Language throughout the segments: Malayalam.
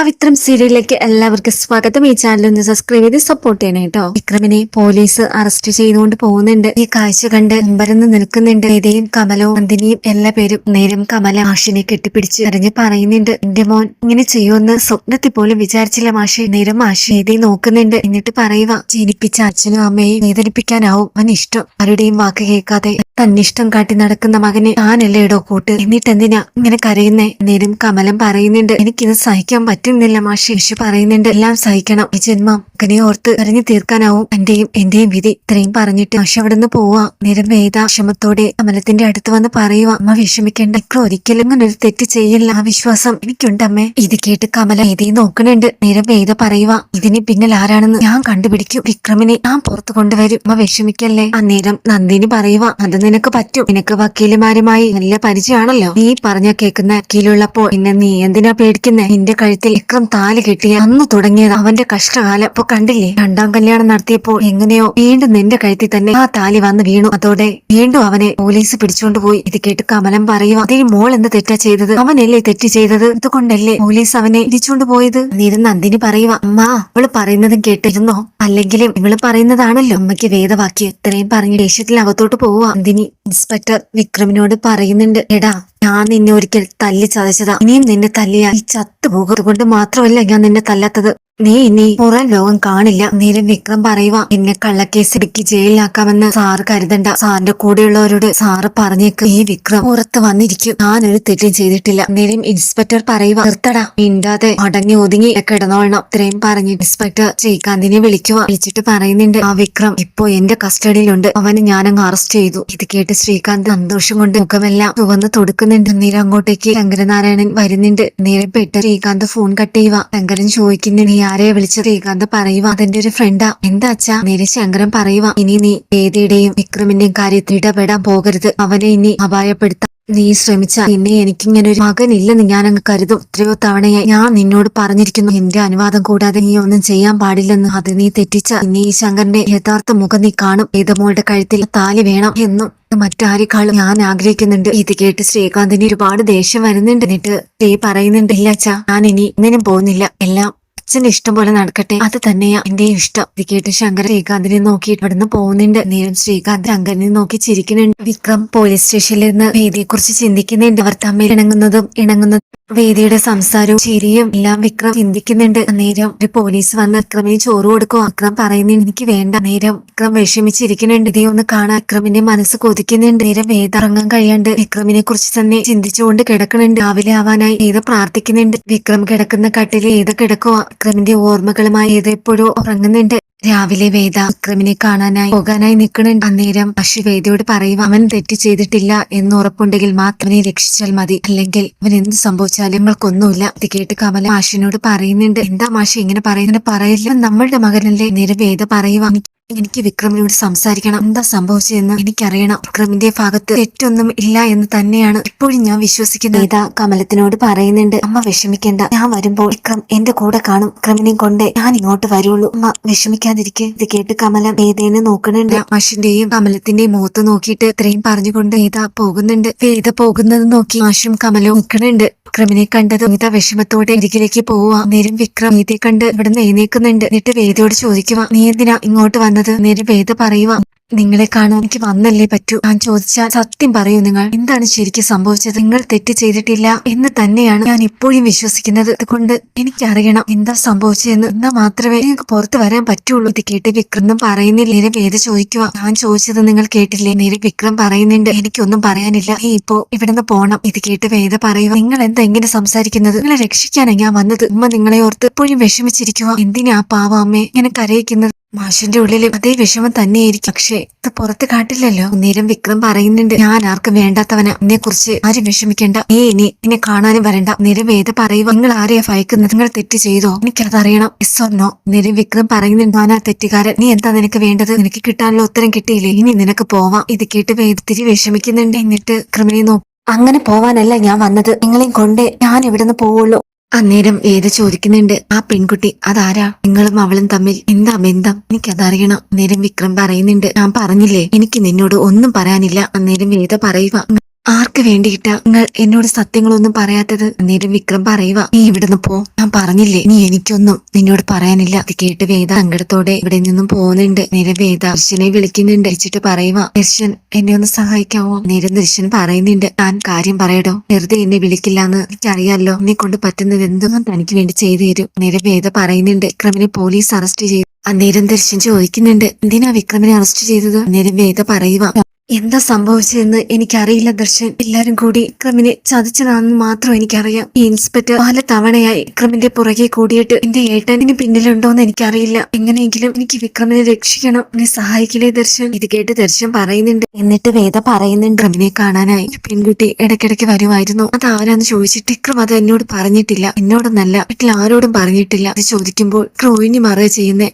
പവിത്രം സീരിയലിലേക്ക് എല്ലാവർക്കും സ്വാഗതം. ഈ ചാനൽ ഒന്ന് സബ്സ്ക്രൈബ് ചെയ്ത് സപ്പോർട്ട് ചെയ്യണേ കേട്ടോ വിക്രമിനെ പോലീസ് അറസ്റ്റ് ചെയ്തുകൊണ്ട് പോകുന്നുണ്ട്. ഈ കാഴ്ച കണ്ട് അമ്പരന്ന് നിൽക്കുന്നുണ്ട്. വേദയും കമലോ നന്ദിനിയും എല്ലാ പേരും നേരം കമല മാഷിനെ കെട്ടിപ്പിടിച്ച് അറിഞ്ഞ് പറയുന്നുണ്ട്. എന്റെ മോൻ ഇങ്ങനെ ചെയ്യുമെന്ന് സ്വപ്നത്തിൽ പോലും വിചാരിച്ചില്ല മാഷി. നേരം മാഷി വേദയെ നോക്കുന്നുണ്ട്. എന്നിട്ട് പറയുക ജനിപ്പിച്ച അച്ഛനും അമ്മയും വേദനിപ്പിക്കാനാവും അവൻ ഇഷ്ടം. ആരുടെയും വാക്ക് കേൾക്കാതെ തന്നിഷ്ടം കാട്ടി നടക്കുന്ന മകനെ താനല്ലേ ഇടോ കൂട്ട്? എന്നിട്ട് എന്തിനാ ഇങ്ങനെ കരയുന്നേ? നേരം കമലം പറയുന്നുണ്ട്. എനിക്കിത് സഹിക്കാൻ പറ്റുന്നില്ല മാഷി യേശു പറയുന്നുണ്ട്. എല്ലാം സഹിക്കണം. ഈ ജന്മം അങ്ങനെ ഓർത്ത് കരഞ്ഞു തീർക്കാനാവും. എന്റെയും എന്റെയും വിധി ഇത്രയും പറഞ്ഞിട്ട് മാഷി അവിടെ നിന്ന് പോവാ. നേരം വേദ വിഷമത്തോടെ അമലത്തിന്റെ അടുത്ത് വന്ന് പറയുക അമ്മ വിഷമിക്കേണ്ട. ഇക്ര ഒരിക്കലും ഇങ്ങനെ ഒരു തെറ്റ് ചെയ്യില്ല. ആ വിശ്വാസം എനിക്കുണ്ട് അമ്മേ. ഇത് കേട്ട് കമല വേദയെ നോക്കണുണ്ട് നേരം വേദ പറയുക ഇതിന് പിന്നിൽ ആരാണെന്ന് ഞാൻ കണ്ടുപിടിക്കും. വിക്രമിനെ ഞാൻ പുറത്തു കൊണ്ടുവരും. അമ്മ വിഷമിക്കല്ലേ? അന്നേരം നന്ദിനി പറയുക അത് നിനക്ക് പറ്റും. നിനക്ക് വക്കീലുമാരുമായി നല്ല പരിചയമാണല്ലോ. നീ പറഞ്ഞ കേൾക്കുന്ന വക്കീലുള്ളപ്പോൾ പിന്നെ നീ എന്തിനാ പേടിക്കുന്നേ? നിന്റെ കഴുത്തിൽ വിക്രം താൽ കെട്ടിയ അന്ന് തുടങ്ങിയത് അവന്റെ കഷ്ടകാലം. ഇപ്പൊ കണ്ടില്ലേ? രണ്ടാം കല്യാണം നടത്തിയപ്പോൾ എങ്ങനെയോ വീണ്ടും നിന്റെ കഴുത്തിൽ തന്നെ ആ താലി വന്ന് വീണു. അതോടെ വീണ്ടും അവനെ പോലീസ് പിടിച്ചുകൊണ്ട് പോയി. ഇത് കേട്ട് കമലം പറയുക അതേ മോൾ എന്ത് തെറ്റാ ചെയ്തത്? അവനല്ലേ തെറ്റ് ചെയ്തത്? ഇതുകൊണ്ടല്ലേ പോലീസ് അവനെ ഇടിച്ചുകൊണ്ട് പോയത്? നീര് നന്ദിനി പറയുക അമ്മ അവൾ പറയുന്നതും കേട്ടിരുന്നോ? അല്ലെങ്കിലും ഇവൾ പറയുന്നതാണല്ലോ. അമ്മയ്ക്ക് വേദവാക്യം ഇത്രയും പറഞ്ഞ് ദേഷ്യത്തിൽ അകത്തോട്ട് പോവാ നന്ദിനി ഇൻസ്പെക്ടർ വിക്രമിനോട് പറയുന്നുണ്ട് എടാ ഞാൻ നിന്നെ ഒരിക്കൽ തല്ലി ചതച്ചതാ ഇനിയും നിന്നെ തല്ലിയാ ഈ ചത്തുപോകും അതുകൊണ്ട് മാത്രമല്ല ഞാൻ നിന്നെ തല്ലാത്തത്. നീ ഇനി പുറം ലോകം കാണില്ല. നേരം വിക്രം പറയുക എന്നെ കള്ളക്കേസ് ഇടുക്കി ജയിലിലാക്കാമെന്ന് സാറ് കരുതണ്ട. സാറിന്റെ കൂടെയുള്ളവരോട് സാറ് പറഞ്ഞേക്ക്. ഈ വിക്രം പുറത്ത് വന്നിരിക്കും. ഞാൻ ഞാനൊരു തെറ്റും ചെയ്തിട്ടില്ല. നേരം ഇൻസ്പെക്ടർ പറയുക നിർത്തടാ. മിണ്ടാതെ അടങ്ങി ഒതുങ്ങി കിടന്നോളണം. ഇത്രയും പറഞ്ഞ് ഇൻസ്പെക്ടർ ശ്രീകാന്തിനെ വിളിക്കുക വിളിച്ചിട്ട് പറയുന്നുണ്ട് ആ വിക്രം ഇപ്പോ എന്റെ കസ്റ്റഡിയിലുണ്ട്. അവന് ഞാനങ്ങ് അറസ്റ്റ് ചെയ്തു. ഇത് കേട്ട് ശ്രീകാന്ത് സന്തോഷം കൊണ്ട് മുഖമെല്ലാം ചുവന്ന് തൊടുക്കുന്നുണ്ട്. നേരെ അങ്ങോട്ടേക്ക് ശങ്കരനാരായണൻ വരുന്നുണ്ട്. നേരെ പെട്ട് ശ്രീകാന്ത് ഫോൺ കട്ട് ചെയ്യുക ശങ്കരൻ ചോദിക്കുന്നു നീ ആരെയെ വിളിച്ച് ശ്രീകാന്ത് പറയുക അതെന്റെ ഒരു ഫ്രണ്ടാ എന്താ അച്ഛാ? നേരെ ശങ്കരൻ പറയുക ഇനി നീ വേദിയുടെയും വിക്രമിന്റെയും കാര്യത്തിൽ ഇടപെടാൻ പോകരുത്. അവനെ ഇനി അപായപ്പെടുത്താൻ നീ ശ്രമിച്ച. പിന്നെ എനിക്കിങ്ങനെ ഒരു മകനില്ലെന്ന് ഞാൻ അങ്ങ് കരുതും. എത്രയോ തവണയായി ഞാൻ നിന്നോട് പറഞ്ഞിരിക്കുന്നു. എന്റെ അനുവാദം കൂടാതെ നീ ഒന്നും ചെയ്യാൻ പാടില്ലെന്ന്. അത് നീ തെറ്റിച്ച. ഇനി ഈ ശങ്കറിന്റെ യഥാർത്ഥ മുഖം നീ കാണും. ഏതമോളുടെ കഴുത്തിൽ താലി വേണം എന്നും മറ്റാരെക്കാളും ഞാൻ ആഗ്രഹിക്കുന്നുണ്ട്. ഇത് കേട്ട് ശ്രീകാന്തിന് ഒരുപാട് ദേഷ്യം വരുന്നുണ്ട്. എന്നിട്ട് ശ്രീ പറയുന്നുണ്ട് ഇല്ല അച്ഛാ ഞാൻ ഇനി ഇങ്ങനെ പോകുന്നില്ല. എല്ലാം അച്ഛന്റെ ഇഷ്ടം പോലെ നടക്കട്ടെ. അത് തന്നെയാ എന്റെ ഇഷ്ടം. ഇത് കേട്ട് ശങ്കർ ശ്രീകാന്തിനെ നോക്കി ഇവിടുന്ന് പോകുന്നുണ്ട്. നേരം ശ്രീകാന്ത് ശങ്കരനെ നോക്കി ചിരിക്കുന്നുണ്ട്. വിക്രം പോലീസ് സ്റ്റേഷനിൽ നിന്ന് വേദിയെ കുറിച്ച് ചിന്തിക്കുന്നുണ്ട്. അവർ തമ്മിൽ ഇണങ്ങുന്നതും ഇണങ്ങുന്നതും വേദിയുടെ സംസാരവും ചിരിയും എല്ലാം വിക്രം ചിന്തിക്കുന്നുണ്ട്. നേരം ഒരു പോലീസ് വന്ന് വിക്രമിന് ചോറ് കൊടുക്കും അക്രം പറയുന്നുണ്ട് എനിക്ക് വേണ്ട. നേരം വിക്രം വിഷമിച്ചിരിക്കുന്നുണ്ട്. ഇതേ ഒന്ന് കാണാൻ വിക്രമിന്റെ മനസ്സ് കൊതിക്കുന്നുണ്ട്. നേരം വേദ ഇറങ്ങാൻ കഴിയാണ്ട് വിക്രമിനെ കുറിച്ച് തന്നെ ചിന്തിച്ചുകൊണ്ട് കിടക്കുന്നുണ്ട്. രാവിലെ ആവാനായി ഏത് പ്രാർത്ഥിക്കുന്നുണ്ട്. വിക്രം കിടക്കുന്ന കട്ടിൽ ഏത് കിടക്കുക വിക്രമിന്റെ ഓർമ്മകളുമായി ഏത് എപ്പോഴും ഉറങ്ങുന്നുണ്ട്. രാവിലെ വേദ വിക്രമിനെ കാണാനായി പോകാനായി നിൽക്കണുണ്ട് അന്നേരം അശു വേദയോട് പറയുക അവൻ തെറ്റ് ചെയ്തിട്ടില്ല എന്ന് ഉറപ്പുണ്ടെങ്കിൽ മാത്രമേ രക്ഷിച്ചാൽ മതി. അല്ലെങ്കിൽ അവൻ എന്ത് സംഭവിച്ചാലും നമ്മൾക്കൊന്നുമില്ല. ഇത് കേട്ട് കമല മാഷിനോട് പറയുന്നുണ്ട് എന്താ മാഷി ഇങ്ങനെ പറയുന്നത്? പറയില്ല നമ്മളുടെ മകനല്ലേ? നേരം വേദ പറയുക എനിക്ക് വിക്രമിനോട് സംസാരിക്കണം. എന്താ സംഭവിച്ചതെന്ന് എനിക്കറിയണം. വിക്രമിന്റെ ഭാഗത്ത് തെറ്റൊന്നും ഇല്ല എന്ന് തന്നെയാണ് ഇപ്പോഴും ഞാൻ വിശ്വസിക്കുന്നത്. ഏതാ കമലത്തിനോട് പറയുന്നുണ്ട്. അമ്മ വിഷമിക്കേണ്ട. ഞാൻ വരുമ്പോൾ വിക്രം എന്റെ കൂടെ കാണും. വിക്രമിനെയും കൊണ്ട് ഞാൻ ഇങ്ങോട്ട് വരുള്ളൂ. അമ്മ വിഷമിക്കാതിരിക്കെ. ഇത് കേട്ട് കമലം വേദേനെ നോക്കണുണ്ട് മാഷിന്റെയും കമലത്തിന്റെയും മുഖത്ത് നോക്കിയിട്ട് ഇത്രയും പറഞ്ഞുകൊണ്ട് വേദ പോകുന്നുണ്ട്. വേദ പോകുന്നത് നോക്കി മാഷും കമലവും നിൽക്കണുണ്ട് വിക്രമിനെ കണ്ടത് വേദ വിഷമത്തോടെ അരികിലേക്ക് പോവാ നേരം വിക്രം വേദയെ കണ്ട് ഇവിടുന്ന് എഴുന്നേക്കുന്നുണ്ട് എന്നിട്ട് വേദയോട് ചോദിക്കുക നീ എന്തിനാ ഇങ്ങോട്ട് വന്നത്? നേരം വേദ പറയുക നിങ്ങളെ കാണാൻ എനിക്ക് വന്നല്ലേ പറ്റൂ. ഞാൻ ചോദിച്ചാൽ സത്യം പറയൂ നിങ്ങൾ. എന്താണ് ശരിക്കും സംഭവിച്ചത്? നിങ്ങൾ തെറ്റ് ചെയ്തിട്ടില്ല എന്ന് തന്നെയാണ് ഞാൻ ഇപ്പോഴും വിശ്വസിക്കുന്നത്. അതുകൊണ്ട് എനിക്കറിയണം എന്താ സംഭവിച്ചതെന്ന്. എന്നാ മാത്രമേ നിങ്ങൾക്ക് പുറത്ത് വരാൻ പറ്റുള്ളൂ. ഇത് കേട്ട് വിക്രം പറയുന്നില്ല. നേരെ വേദ ചോദിക്കുക ഞാൻ ചോദിച്ചത് നിങ്ങൾ കേട്ടില്ലേ? നേരെ വിക്രം പറയുന്നുണ്ട്. എനിക്കൊന്നും പറയാനില്ല. ഈ ഇപ്പോ ഇവിടുന്ന് പോണം. ഇത് കേട്ട് വേദ പറയുക നിങ്ങൾ എന്താ എങ്ങനെ സംസാരിക്കുന്നത്? നിങ്ങളെ രക്ഷിക്കാനാണ് ഞാൻ വന്നത്. ഉമ്മ നിങ്ങളെ ഓർത്ത് ഇപ്പോഴും വിഷമിച്ചിരിക്കുക എന്തിനാ പാവ അമ്മയെ ഇങ്ങനെ കരയിക്കുന്നത്? മാഷിന്റെ ഉള്ളിൽ അതേ വിഷമം തന്നെയായിരിക്കും. പക്ഷേ ഇത് പുറത്ത് കാട്ടില്ലല്ലോ. നേരം വിക്രം പറയുന്നുണ്ട് ഞാൻ ആർക്കും വേണ്ടാത്തവനാ. എന്നെ കുറിച്ച് ആരും വിഷമിക്കേണ്ട. ഏ ഇനി എന്നെ കാണാനും വരണ്ട. നേരം വേദ പറയുക നിങ്ങൾ ആരെയാ ഭയക്കുന്നത്? നിങ്ങൾ തെറ്റ് ചെയ്തോ? എനിക്കതറിയണം. എസ്സോർണോ നേരം വിക്രം പറയുന്നുണ്ട് ആ തെറ്റുകാരൻ. നീ എന്താ നിനക്ക് വേണ്ടത്? നിനക്ക് കിട്ടാനുള്ള ഉത്തരം കിട്ടിയില്ലേ? ഇനി നിനക്ക് പോവാം. ഇത് കേട്ട് വേദത്തിരി വിഷമിക്കുന്നുണ്ട്. എന്നിട്ട് വിക്രമിനെ നോക്കും. അങ്ങനെ പോവാനല്ല ഞാൻ വന്നത്. നിങ്ങളെയും കൊണ്ട് ഞാൻ ഇവിടുന്ന് പോവുള്ളൂ. അന്നേരം ഏത് ചോദിക്കുന്നുണ്ട്? ആ പെൺകുട്ടി അതാരാ? നിങ്ങളും അവളും തമ്മിൽ എന്താ ബന്ധം? എനിക്കതറിയണം. അന്നേരം വിക്രം പറയുന്നുണ്ട് ഞാൻ പറഞ്ഞില്ലേ? എനിക്ക് നിന്നോട് ഒന്നും പറയാനില്ല. അന്നേരം വേദ പറയുക. ആർക്ക് വേണ്ടിയിട്ടാ നിങ്ങൾ എന്നോട് സത്യങ്ങളൊന്നും പറയാത്തത്? അന്നേരം വിക്രം പറയുക നീ ഇവിടുന്ന് പോ. ഞാൻ പറഞ്ഞില്ലേ നീ എനിക്കൊന്നും നിന്നോട് പറയാനില്ല. അത് കേട്ട് വേദ സങ്കടത്തോടെ ഇവിടെ നിന്നും പോകുന്നുണ്ട്. നേരെ വേദ ദർശനെ വിളിക്കുന്നുണ്ട്. വിളിച്ചിട്ട് പറയുക ദർശൻ എന്നെ ഒന്ന് സഹായിക്കാവോ? നേരം ദർശൻ പറയുന്നുണ്ട് ഞാൻ കാര്യം പറയടോ. വെറുതെ എന്നെ വിളിക്കില്ല എന്ന് എനിക്കറിയാലോ. എന്നെ കൊണ്ട് പറ്റുന്നത് എന്തൊന്നും തനിക്ക് വേണ്ടി ചെയ്തു തരും? നേരെ വേദ പറയുന്നുണ്ട് വിക്രമിനെ പോലീസ് അറസ്റ്റ് ചെയ്തു. അന്നേരം ദർശൻ ചോദിക്കുന്നുണ്ട് എന്തിനാ വിക്രമിനെ അറസ്റ്റ് ചെയ്തത്? അന്നേരം വേദ പറയുക എന്താ സംഭവിച്ചതെന്ന് എനിക്കറിയില്ല ദർശൻ. എല്ലാരും കൂടി വിക്രമിനെ ചതിച്ചതാണെന്ന് മാത്രം എനിക്കറിയാം. ഈ ഇൻസ്പെക്ടർ പല തവണയായി വിക്രമിന്റെ പുറകെ കൂടിയിട്ട് എന്റെ ഏട്ടനിന് പിന്നിലുണ്ടോന്ന് എനിക്കറിയില്ല. എങ്ങനെയെങ്കിലും എനിക്ക് വിക്രമിനെ രക്ഷിക്കണം. എന്നെ സഹായിക്കില്ലേ ദർശൻ? ഇത് കേട്ട് ദർശൻ പറയുന്നുണ്ട്. എന്നിട്ട് വേദ പറയുന്നുണ്ട് വിക്രമിനെ കാണാനായി. പെൺകുട്ടി ഇടയ്ക്കിടയ്ക്ക് വരുമായിരുന്നു. അത് ആരാന്ന് ചോദിച്ചിട്ട് വിക്രം അത് എന്നോട് പറഞ്ഞിട്ടില്ല. എന്നോടൊന്നല്ല. വീട്ടിൽ ആരോടും പറഞ്ഞിട്ടില്ല. അത് ചോദിക്കുമ്പോൾ ക്രോയിനി മറവ് ചെയ്യുന്നേ.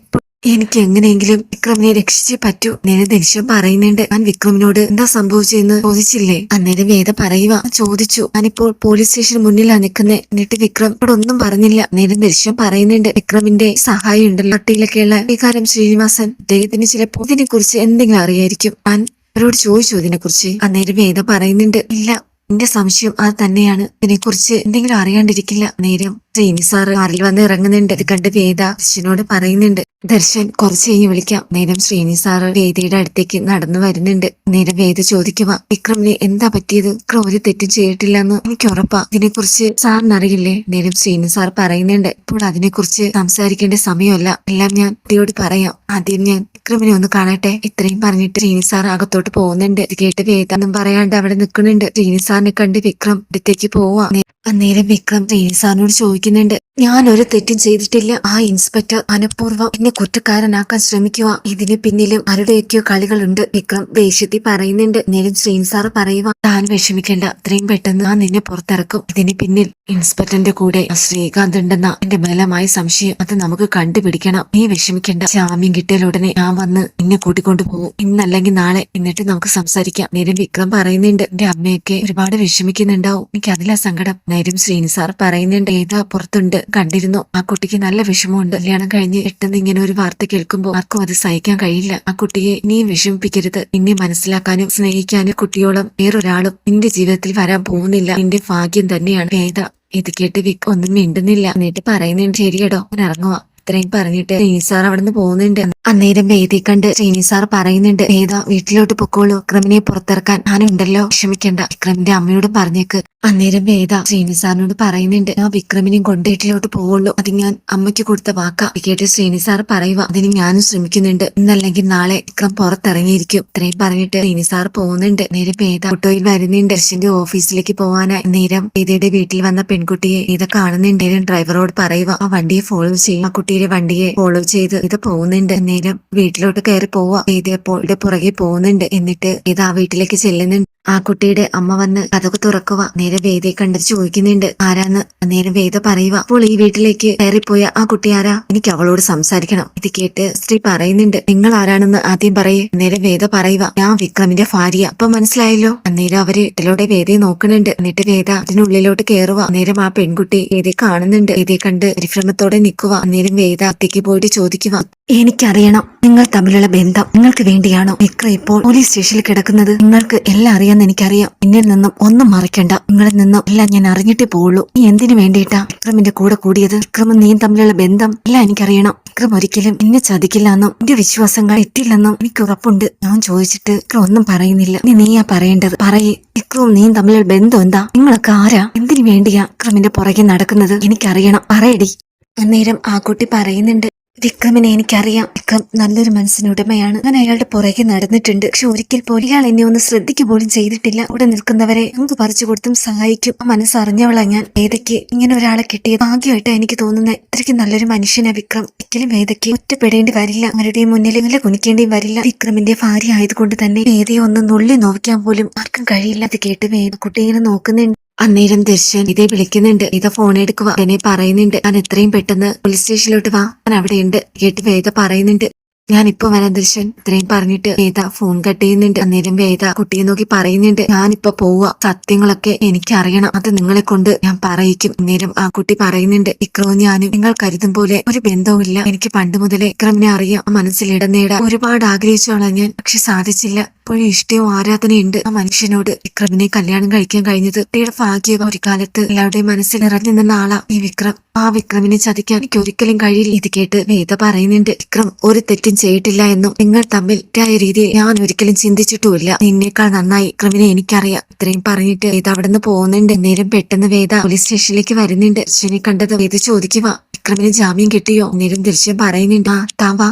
എനിക്ക് എങ്ങനെയെങ്കിലും വിക്രമിനെ രക്ഷിച്ചേ പറ്റൂ. നേരെ ദേഷ്യം പറയുന്നുണ്ട്. ഞാൻ വിക്രമിനോട് എന്താ സംഭവിച്ചെന്ന് ചോദിച്ചില്ലേ? അന്നേരം വേദ പറയുക ചോദിച്ചു. ഞാനിപ്പോൾ പോലീസ് സ്റ്റേഷന് മുന്നിലാണ് നിൽക്കുന്നത് എന്നിട്ട് വിക്രം ഇവിടെ ഒന്നും പറഞ്ഞില്ല. നേരെ ദേഷ്യം പറയുന്നുണ്ട്. വിക്രമിന്റെ സഹായം ഉണ്ടല്ലോ. പട്ടിയിലൊക്കെയുള്ള വികാരം ശ്രീനിവാസൻ അദ്ദേഹത്തിന് ചിലപ്പോൾ ഇതിനെ കുറിച്ച് എന്തെങ്കിലും അറിയായിരിക്കും. ഞാൻ അവരോട് ചോദിച്ചു ഇതിനെ കുറിച്ച് അന്നേരം വേദ പറയുന്നുണ്ട് ഇല്ല എന്റെ സംശയം അത് തന്നെയാണ്. ഇതിനെക്കുറിച്ച് എന്തെങ്കിലും അറിയാണ്ടിരിക്കില്ല. നേരം ശ്രീനി സാറ് കാറിൽ വന്ന് ഇറങ്ങുന്നുണ്ട്. ഇത് കണ്ട് വേദ ദർശനോട് പറയുന്നുണ്ട്. ദർശൻ കുറച്ച് കഴിഞ്ഞ് വിളിക്കാം. നേരം ശ്രീനി സാറ് വേദയുടെ അടുത്തേക്ക് നടന്നു വരുന്നുണ്ട്. നേരം വേദ ചോദിക്കുക വിക്രമിന് എന്താ പറ്റിയത്? വിക്രം ഒരു തെറ്റും ചെയ്തിട്ടില്ല എന്ന് എനിക്ക് ഉറപ്പാ. ഇതിനെക്കുറിച്ച് സാറിന് അറിയില്ലേ നേരം ശ്രീനി സാർ പറയുന്നുണ്ട്. ഇപ്പോൾ അതിനെക്കുറിച്ച് സംസാരിക്കേണ്ട സമയമല്ല. എല്ലാം ഞാൻ കുട്ടിയോട് പറയാം. ആദ്യം ഞാൻ വിക്രമിനെ ഒന്ന് കാണട്ടെ? ഇത്രയും പറഞ്ഞിട്ട് ശ്രീനി സാർ അകത്തോട്ട് പോകുന്നുണ്ട്. ഇത് കേട്ട് വേദാന്നും പറയാണ്ട് അവിടെ നിൽക്കുന്നുണ്ട് ശ്രീനി സാറിനെ കണ്ട് വിക്രം അടുത്തേക്ക് പോവാ. അന്നേരം വിക്രം ശ്രീനി സാറിനോട് ചോദിക്കുന്നുണ്ട്. ഞാൻ ഒരു തെറ്റും ചെയ്തിട്ടില്ല. ആ ഇൻസ്പെക്ടർ മനഃപൂർവം എന്നെ കുറ്റക്കാരനാക്കാൻ ശ്രമിക്കുക ഇതിന് പിന്നിലും ആരുടെയൊക്കെയോ കളികളുണ്ട്. വിക്രം ദേഷ്യത്തിൽ പറയുന്നുണ്ട്. നേരം ശ്രീൻ സാർ പറയുക താൻ വിഷമിക്കേണ്ട. അത്രയും പെട്ടെന്ന് ഞാൻ നിന്നെ പുറത്തിറക്കും. ഇതിന് പിന്നിൽ ഇൻസ്പെക്ടറിന്റെ കൂടെ ശ്രീകാന്ത് ഉണ്ടെന്ന എന്റെ ബലമായ സംശയം. അത് നമുക്ക് കണ്ടുപിടിക്കണം. നീ വിഷമിക്കേണ്ട. ജാമ്യം കിട്ടിയാൽ ഉടനെ ഞാൻ വന്ന് നിന്നെ കൂട്ടിക്കൊണ്ടു പോകും. ഇന്നല്ലെങ്കിൽ നാളെ എന്നിട്ട് നമുക്ക് സംസാരിക്കാം. നേരം വിക്രം പറയുന്നുണ്ട്. എന്റെ അമ്മയൊക്കെ ഒരുപാട് വിഷമിക്കുന്നുണ്ടാവും. എനിക്ക് അതിലാ സങ്കടം നേരം സാർ പറയുന്നുണ്ട്. ഏതാ പുറത്തുണ്ട്? കണ്ടിരുന്നു. ആ കുട്ടിക്ക് നല്ല വിഷമമുണ്ട്. കല്യാണം കഴിഞ്ഞ് പെട്ടെന്ന് ഇങ്ങനെ ഒരു വാർത്ത കേൾക്കുമ്പോൾ ആർക്കും അത് സഹിക്കാൻ കഴിയില്ല. ആ കുട്ടിയെ ഇനിയും വിഷമിപ്പിക്കരുത്. നിന്നെ മനസ്സിലാക്കാനും സ്നേഹിക്കാനും കുട്ടിയോളം വേറൊരാളും നിന്റെ ജീവിതത്തിൽ വരാൻ പോകുന്നില്ല. നിന്റെ ഭാഗ്യം തന്നെയാണ് വേദ. ഇത് കേട്ട് വിക്ക് ഒന്നും മിണ്ടുന്നില്ല. എന്നിട്ട് പറയുന്നുണ്ട് ശരിയടോ ഞാൻ ഇറങ്ങുക ഇത്രയും പറഞ്ഞിട്ട് ശ്രീനി സാർ അവിടെ നിന്ന് പോകുന്നുണ്ട്. അന്നേരം വേദി കണ്ട് ശ്രീനി സാർ പറയുന്നുണ്ട് വേദ വീട്ടിലോട്ട് പൊക്കോളൂ. വിക്രമിനെ പുറത്തിറക്കാൻ ഞാനുണ്ടല്ലോ. വിഷമിക്കണ്ട. വിക്രമിന്റെ അമ്മയോട് പറഞ്ഞേക്ക്. അന്നേരം വേദ ശ്രീനി സാറിനോട് പറയുന്നുണ്ട് ഞാൻ വിക്രമിനെയും കൊണ്ട് വീട്ടിലോട്ട് പോവുള്ളൂ. അത് ഞാൻ അമ്മയ്ക്ക് കൊടുത്ത വാക്ക. കേട്ട് ശ്രീനി സാർ പറയുക അതിന് ഞാനും ശ്രമിക്കുന്നുണ്ട്. ഇന്നല്ലെങ്കിൽ നാളെ വിക്രം പുറത്തിറങ്ങിയിരിക്കും. ഇത്രയും പറഞ്ഞിട്ട് ശ്രീനി സാർ പോകുന്നുണ്ട്. നേരം വേദ ഓട്ടോയിൽ വരുന്നുണ്ട്. ദർശന്റെ ഓഫീസിലേക്ക് പോവാനായി. നേരം വേദയുടെ വീട്ടിൽ വന്ന പെൺകുട്ടിയെ ഇത് കാണുന്നുണ്ട്. ഡ്രൈവറോട് പറയുക ആ വണ്ടിയെ ഫോളോ ചെയ്യും. ആ കുട്ടിയുടെ വണ്ടിയെ ഫോളോ ചെയ്ത് ഇത് പോകുന്നുണ്ട്. നേരം വീട്ടിലോട്ട് കയറി പോവാ. വേദ അപ്പോൾ പുറകെ പോകുന്നുണ്ട്. എന്നിട്ട് ഇത് ആ വീട്ടിലേക്ക് ചെല്ലുന്നുണ്ട്. ആ കുട്ടിയുടെ അമ്മ വന്ന് കഥക് തുറക്കുക. നേരെ വേദയെ കണ്ടിട്ട് ചോദിക്കുന്നുണ്ട്. ആരാന്ന്? നേരെ വേദ പറയുക. അപ്പോൾ ഈ വീട്ടിലേക്ക് കയറിപ്പോയ ആ കുട്ടി ആരാ? എനിക്ക് അവളോട് സംസാരിക്കണം. ഇത് കേട്ട് സ്ത്രീ പറയുന്നുണ്ട്. നിങ്ങൾ ആരാണെന്ന് ആദ്യം പറയേ. നേരെ വേദ പറയുക. ഞാൻ വിക്രമിന്റെ ഭാര്യ. അപ്പൊ മനസ്സിലായല്ലോ? അന്നേരം അവർ ഇട്ടിലൂടെ വേദയെ നോക്കുന്നുണ്ട്. എന്നിട്ട് വേദ അതിനുള്ളിലോട്ട് കയറുക അന്നേരം ആ പെൺകുട്ടി വേദയെ കാണുന്നുണ്ട്. വേദയെ കണ്ട് പരിഭ്രമത്തോടെ നിൽക്കുക. അന്നേരം വേദ അത്തേക്ക് പോയിട്ട് ചോദിക്കുക. എനിക്കറിയണം. നിങ്ങൾ തമ്മിലുള്ള ബന്ധം നിങ്ങൾക്ക് വേണ്ടിയാണോ? വിക്ര ഇപ്പോൾ പോലീസ് സ്റ്റേഷനിൽ കിടക്കുന്നത്. നിങ്ങൾക്ക് എല്ലാം അറിയാന്ന് എനിക്കറിയാം. എന്നിൽ നിന്നും ഒന്നും മറക്കണ്ട. നിങ്ങളിൽ നിന്നും എല്ലാം ഞാൻ അറിഞ്ഞിട്ടേ പോവുള്ളൂ. നീ എന്തിനു വേണ്ടിയിട്ടാ വിക്രമിന്റെ കൂടെ കൂടിയത്? വിക്രമും നീയും തമ്മിലുള്ള ബന്ധം എല്ലാം എനിക്കറിയണം. വിക്രം ഒരിക്കലും എന്നെ ചതിക്കില്ല എന്നും എന്റെ വിശ്വാസങ്ങൾ എത്തില്ലെന്നും എനിക്ക് ഉറപ്പുണ്ട്. ഞാൻ ചോദിച്ചിട്ട് വിക്രം ഒന്നും പറയുന്നില്ല. നീ നീയാ പറയേണ്ടത്? പറയേ. വിക്രവും നീയും തമ്മിലുള്ള ബന്ധം എന്താ? നിങ്ങളൊക്കെ ആരാ? എന്തിനു വേണ്ടിയാ വിക്രമിന്റെ പുറകെ നടക്കുന്നത്? എനിക്കറിയണം. പറയടി. അന്നേരം ആ കുട്ടി പറയുന്നുണ്ട്. വിക്രമിനെ എനിക്കറിയാം. വിക്രം നല്ലൊരു മനസ്സിനുടമയാണ്. ഞാൻ അയാളുടെ പുറകെ നടന്നിട്ടുണ്ട്. പക്ഷെ ഒരിക്കൽ പോലും ഇയാൾ എന്നെ ഒന്ന് ശ്രദ്ധിക്കു പോലും ചെയ്തിട്ടില്ല. ഇവിടെ നിൽക്കുന്നവരെ നമുക്ക് പറിച്ചു കൊടുത്തും സഹായിക്കും. ആ മനസ്സറിഞ്ഞവളാ ഞാൻ. വേദയ്ക്ക് ഇങ്ങനെ ഒരാളെ കിട്ടിയത് ഭാഗ്യമായിട്ടാ എനിക്ക് തോന്നുന്നത് ഇത്രയ്ക്ക് നല്ലൊരു മനുഷ്യനാ വിക്രം. ഒരിക്കലും വേദയ്ക്ക് ഒറ്റപ്പെടേണ്ടി വരില്ല. ആരുടെയും മുന്നിൽ ഇങ്ങനെ കുനിക്കേണ്ടിയും വരില്ല. വിക്രമിന്റെ ഭാര്യ ആയതുകൊണ്ട് തന്നെ വേദയെ ഒന്ന് നുള്ളി നോക്കാൻ പോലും ആർക്കും കഴിയില്ല. അത് കേട്ട് വേദ കുട്ടി ഇങ്ങനെ നോക്കുന്നുണ്ട്. അന്നേരം ദർശൻ ഇതേ വിളിക്കുന്നുണ്ട്. ഇത ഫോൺ എടുക്കുക എന്നെ പറയുന്നുണ്ട്. ഞാൻ എത്രയും പെട്ടെന്ന് പോലീസ് സ്റ്റേഷനിലോട്ട് വാ. ഞാൻ അവിടെയുണ്ട്. കേട്ട് വേദ പറയുന്നുണ്ട്. ഞാൻ ഇപ്പൊ വരാം ദർശൻ. ഇത്രയും പറഞ്ഞിട്ട് വേദ ഫോൺ കട്ട് ചെയ്യുന്നുണ്ട്. അന്നേരം വേദ കുട്ടിയെ നോക്കി പറയുന്നുണ്ട്. ഞാനിപ്പൊ പോവുക സത്യങ്ങളൊക്കെ എനിക്ക് അറിയണം അത് നിങ്ങളെ കൊണ്ട് ഞാൻ പറയിക്കും. അന്നേരം ആ കുട്ടി പറയുന്നുണ്ട്. വിക്രവും ഞാനും നിങ്ങൾ കരുതും പോലെ ഒരു ബന്ധവുമില്ല. എനിക്ക് പണ്ട് മുതലേ ഇക്രമിനെ അറിയാം. മനസ്സിൽ ഇടം നേടാൻ ഒരുപാട് ആഗ്രഹിച്ചോളാം ഞാൻ. പക്ഷെ സാധിച്ചില്ല. ഇപ്പോഴും ഇഷ്ടവും ആരാധനയുണ്ട്. ആ മനുഷ്യനോട് വിക്രമിനെ കല്യാണം കഴിക്കാൻ കഴിഞ്ഞത് കുട്ടിയുടെ ഭാഗ്യം ഒരു കാലത്ത് എല്ലാവരുടെയും മനസ്സിൽ നിറഞ്ഞു നിന്ന ആളാ ഈ വിക്രം. ആ വിക്രമിനെ ചതിക്കാൻ എനിക്ക് ഒരിക്കലും കഴിയില്ല. ഇത് കേട്ട് വേദ പറയുന്നുണ്ട് വിക്രം ഒരു തെറ്റും ചെയ്തിട്ടില്ല എന്നും. നിങ്ങൾ തമ്മിൽ തെറ്റായ രീതിയിൽ ഞാൻ ഒരിക്കലും ചിന്തിച്ചിട്ടുമില്ല. നിന്നേക്കാൾ നന്നായി വിക്രമിനെ എനിക്കറിയാം. ഇത്രയും പറഞ്ഞിട്ട് വേദ അവിടെ നിന്ന് പോകുന്നുണ്ട്. നേരം പെട്ടെന്ന് വേദ പോലീസ് സ്റ്റേഷനിലേക്ക് വരുന്നുണ്ട്. അശ്വിനെ കണ്ടത് വേദ ചോദിക്കുക വിക്രമിന് ജാമ്യം കിട്ടിയോ? നേരം ദൃശ്യം പറയുന്നുണ്ട് ആ താവാ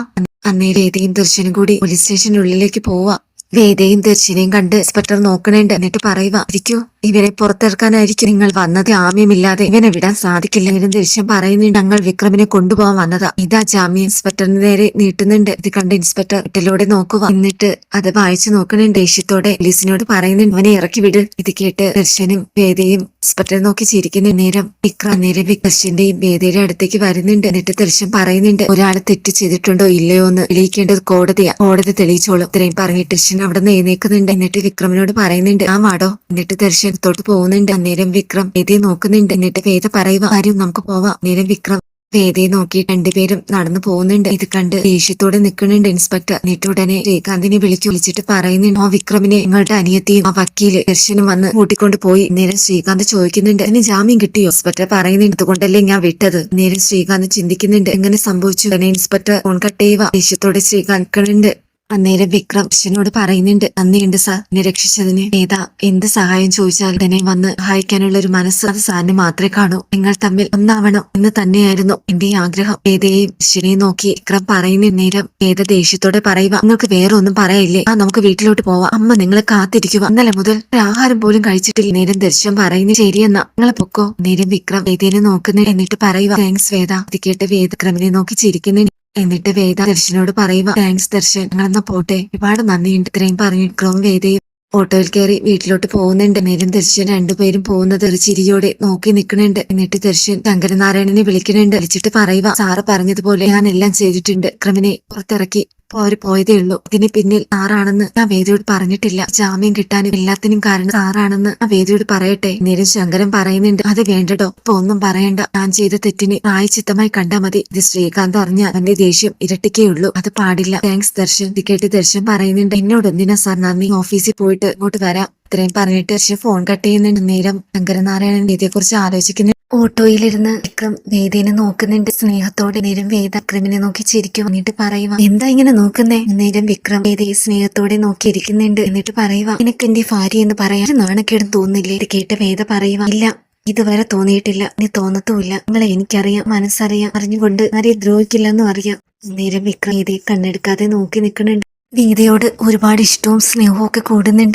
അന്നേരം ഏതെങ്കിലും ദൃശ്യനും കൂടി പോലീസ് സ്റ്റേഷനുള്ളിലേക്ക് പോവാ. വേദയും ദർശനയും കണ്ട് ഇൻസ്പെക്ടർ നോക്കണേണ്ട. എന്നിട്ട് പറയുക ഇരിക്കൂ. ഇവരെ പുറത്തിറക്കാനായിരിക്കും നിങ്ങൾ വന്നത്. ആമ്യമില്ലാതെ ഇവനെ വിടാൻ സാധിക്കില്ല ഇവരും ദൃശ്യം പറയുന്നുണ്ട് ഞങ്ങൾ വിക്രമിനെ കൊണ്ടുപോകാൻ വന്നതാ. ഇതാ ജാമ്യം. ഇൻസ്പെക്ടറിന് നേരെ നീട്ടുന്നുണ്ട്. ഇത് കണ്ട് ഇൻസ്പെക്ടർ ഇട്ടിലൂടെ നോക്കുക എന്നിട്ട് അത് വായിച്ചു നോക്കണുണ്ട്. ദേഷ്യത്തോടെ ലിസിനോട് പറയുന്നുണ്ട് അവനെ ഇറക്കി വിട്. ഇത് കേട്ട് ദർശനും വേദയും ഇൻസ്പെക്ടറെ നോക്കി ചിരിക്കുന്ന നേരം വിക്രം നേരം ദർശന്റെയും വേദയുടെ അടുത്തേക്ക് വരുന്നുണ്ട്. എന്നിട്ട് ദർശൻ പറയുന്നുണ്ട് ഒരാൾ തെറ്റ് ചെയ്തിട്ടുണ്ടോ ഇല്ലയോ എന്ന് തെളിയിക്കേണ്ടത് കോടതിയാ. കോടതി തെളിയിച്ചോളും. ഇത്രയും പറഞ്ഞിട്ട് ദർശൻ അവിടെ നിന്ന് എഴുന്നേക്കുന്നുണ്ട്. എന്നിട്ട് വിക്രമിനോട് പറയുന്നുണ്ട് ആ വാടോ എന്നിട്ട് ദർശനത്തോട്ട് തൊട്ട് പോകുന്നുണ്ട്. അന്നേരം വിക്രം വേദിയെ നോക്കുന്നുണ്ട്. എന്നിട്ട് വേദ പറയുക ആരും നമുക്ക് പോവാം. അന്നേരം വിക്രം വേദയെ നോക്കി രണ്ടുപേരും നടന്നു പോകുന്നുണ്ട്. ഇത് കണ്ട് ദേഷ്യത്തോടെ നിൽക്കുന്നുണ്ട് ഇൻസ്പെക്ടർ. എന്നിട്ട് ഉടനെ ശ്രീകാന്തിനെ വിളിച്ചു വിളിച്ചിട്ട് പറയുന്നുണ്ട് ആ വിക്രമിനെ നിങ്ങളുടെ അനിയത്തിയും ആ വക്കീൽ ദർശനം വന്ന് കൂട്ടിക്കൊണ്ട് പോയി. നേരം ശ്രീകാന്ത് ചോദിക്കുന്നുണ്ട് അതിന് ജാമ്യം കിട്ടിയോ? ഇൻസ്പെക്ടർ പറയുന്നുണ്ട് അതുകൊണ്ടല്ലേ ഞാൻ വിട്ടത്? നേരം ശ്രീകാന്ത് ചിന്തിക്കുന്നുണ്ട് എങ്ങനെ സംഭവിച്ചു? ഉടനെ ഇൻസ്പെക്ടർ ഫോൺ കട്ട് ചെയ്യുക ദേഷ്യത്തോടെ ശ്രീകാന്ത് നിൽക്കുന്നുണ്ട്. അന്നേരം വിക്രം അച്ഛനോട് പറയുന്നുണ്ട് നന്ദിയുണ്ട് സാർ. എന്നെ രക്ഷിച്ചതിന് ഏതാ? എന്ത് സഹായം ചോദിച്ചാൽ തന്നെ വന്ന് സഹായിക്കാനുള്ള ഒരു മനസ്സ് അത് സാറിന് മാത്രമേ കാണൂ. നിങ്ങൾ തമ്മിൽ ഒന്നാവണം എന്ന് തന്നെയായിരുന്നു എന്റെ ആഗ്രഹം. ഏതയെയും ശിവനെ നോക്കി വിക്രം പറയുന്ന നേരം ഏത ദേഷ്യത്തോടെ പറയുക നിങ്ങൾക്ക് വേറെ ഒന്നും പറയില്ലേ? ആ നമുക്ക് വീട്ടിലോട്ട് പോവാം. അമ്മ നിങ്ങളെ കാത്തിരിക്കുക. ഇന്നലെ മുതൽ ആഹാരം പോലും കഴിച്ചിട്ടില്ല. നേരം ദർശനം പറയുന്നു ശരിയെന്നാ നിങ്ങളെ പൊക്കോ. നേരം വിക്രം ഏതേനെ നോക്കുന്നു എന്നിട്ട് പറയുക താങ്ക്സ് വേദ. കേട്ട് വേദക്രമിനെ നോക്കി ചിരിക്കുന്നു. എന്നിട്ട് വേദ ദർശനോട് പറയുക താങ്ക്സ് ദർശൻ. ഞങ്ങളെന്നാ പോട്ടെ. ഒരുപാട് നന്ദിയുണ്ട്. ഇത്രയും പറഞ്ഞു വേദയും ഓട്ടോയിൽ കയറി വീട്ടിലോട്ട് പോകുന്നുണ്ട്. നേരം ദർശൻ രണ്ടുപേരും പോകുന്നത് ഒരു ചിരിയോടെ നോക്കി നിൽക്കുന്നുണ്ട്. എന്നിട്ട് ദർശൻ ശങ്കരനാരായണനെ വിളിക്കുന്നുണ്ട്. വിളിച്ചിട്ട് പറയുക സാറ് പറഞ്ഞതുപോലെ ഞാൻ എല്ലാം ചെയ്തിട്ടുണ്ട്. ക്രിമിനെ പുറത്തിറക്കി പോര് പോയതേ ഉള്ളൂ. ഇതിന് പിന്നിൽ സാറാണെന്ന് ഞാൻ വേദിയോട് പറഞ്ഞിട്ടില്ല. ജാമ്യം കിട്ടാനും എല്ലാത്തിനും കാരണം സാറാണെന്ന് ആ വേദിയോട് പറയട്ടെ. നേരം ശങ്കരൻ പറയുന്നുണ്ട് അത് വേണ്ടടോ. ഇപ്പൊ ഒന്നും പറയണ്ട. ഞാൻ ചെയ്ത തെറ്റിന് പ്രായച്ചിത്തമായി കണ്ടാ മതി. ഇത് ശ്രീകാന്ത് അറിഞ്ഞ അവന്റെ ദേഷ്യം ഇരട്ടിക്കേ ഉള്ളൂ. അത് പാടില്ല. താങ്ക്സ് ദർശൻ. കേട്ട് ദർശൻ പറയുന്നുണ്ട് എന്നോട് എന്തിനാ സാർ നന്ദി? ഓഫീസിൽ പോയിട്ട് ഇങ്ങോട്ട് വരാം. ഇത്രയും പറഞ്ഞിട്ട് പക്ഷെ ഫോൺ കട്ട് ചെയ്യുന്നുണ്ട്. നേരം ശങ്കരനാരായണൻ വേദിയെ കുറിച്ച് ആലോചിക്കുന്നു. ഓട്ടോയിലിരുന്ന് വിക്രം വേദിയെ നോക്കുന്നുണ്ട്. സ്നേഹത്തോടെ നേരം വേദ വിക്രമിനെ നോക്കി ചിരിക്കും. എന്നിട്ട് പറയുക എന്താ ഇങ്ങനെ നോക്കുന്നേ? നേരം വിക്രം വേദയെ സ്നേഹത്തോടെ നോക്കിയിരിക്കുന്നുണ്ട്. എന്നിട്ട് പറയുക നിനക്ക് എന്റെ ഭാര്യ എന്ന് പറയാൻ നാണക്കേടും തോന്നില്ലേ ഇത് കേട്ട് വേദ പറയുക ഇല്ല ഇതുവരെ തോന്നിയിട്ടില്ല. ഇനി തോന്നത്തുമില്ല. നിങ്ങളെ എനിക്കറിയാം മനസ്സറിയാം അറിഞ്ഞുകൊണ്ട് ആരെയും ദ്രോഹിക്കില്ലെന്നും അറിയാം. നേരം വിക്രം വേദിയെ കണ്ണെടുക്കാതെ നോക്കി നിൽക്കുന്നുണ്ട്. വേദയോട് ഒരുപാട് ഇഷ്ടവും സ്നേഹവും ഒക്കെ കൂടുന്നുണ്ട്.